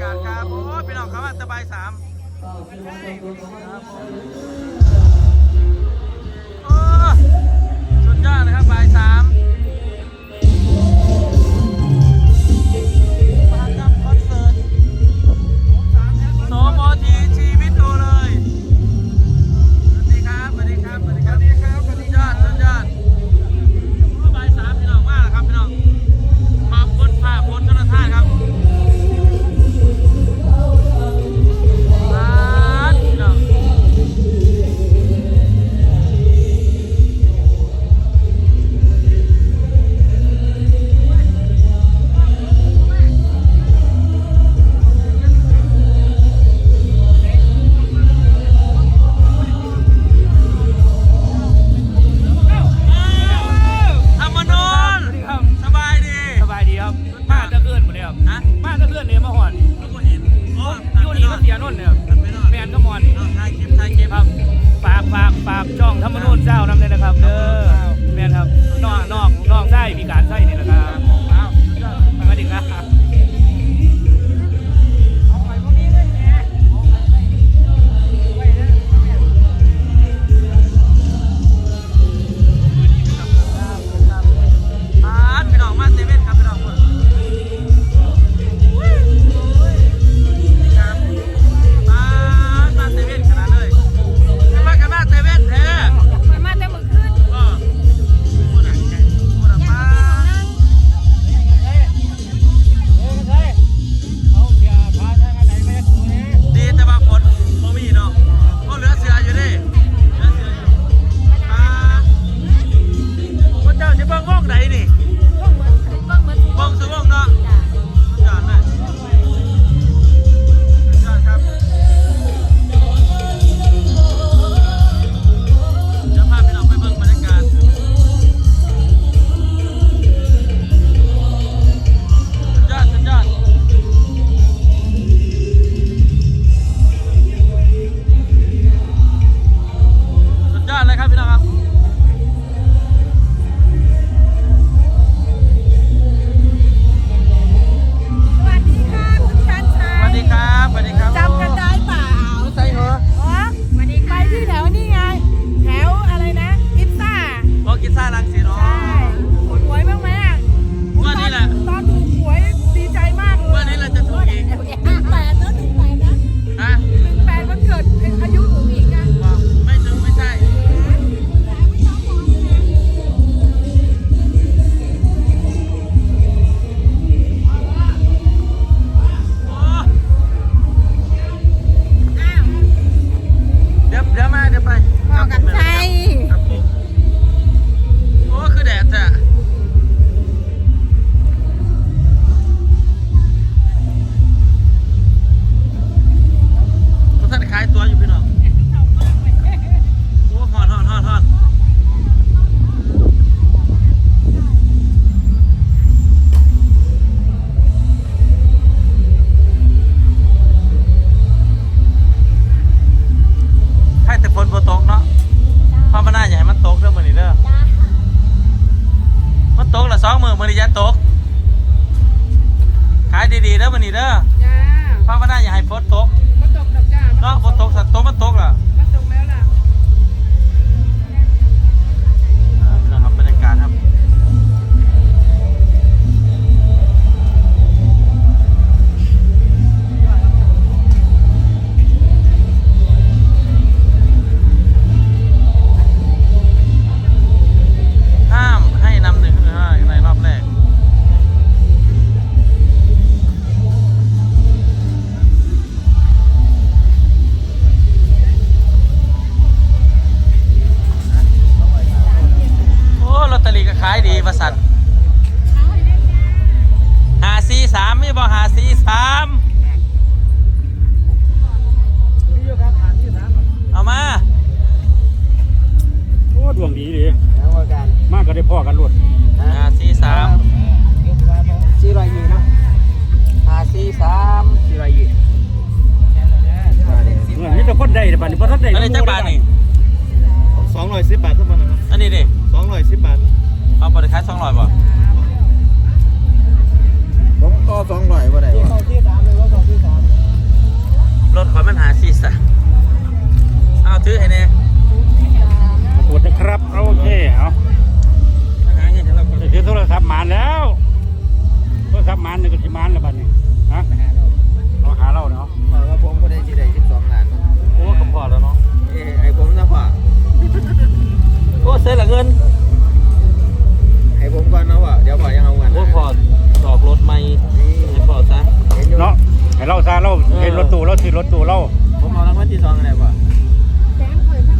ากาศครับ โอ้พี่น้องครับสบายสามโอ้สุดยอดเลยครับบายสาม นเนี่ยแมนก็มอนถ่ายคลิปถ่ายคลิปบฝากฝากฝากช่องธรรมนูญเจ้านำเลยนะครับเด้อแมนครับนอกนอกนอกไส้มีการไส้นี่แหละครับสวัสดีครับ องมือมือนี้จะตก ขายดีๆเด้อมันนี่เด้อจ้าพระวนาอย่าให้ฝนตกมาตกดอกจ้าเนาะตกสัตว์ตกมันตกล่ะม อาบหาสีสามเอามา โอ้ดวงดีดีมากก็ได้พ่อกันรวดหาสีสามสีไรยยี่นะหาสีสามสีไรยยี่นี่จะพอดได้หรือเปล่านี่พอดได้อันนี้จะานี่สองร้อยสิบบาทเท่านั้นอันนี้ดิสองร้อยสิบบาท เอาไปขายสองร้อยบ่ อสองร้อยว่าได้วะ ซื้อรถตู้เราผมเอารางวัลที่สองอะไรบ่แสนข่อยทั้ง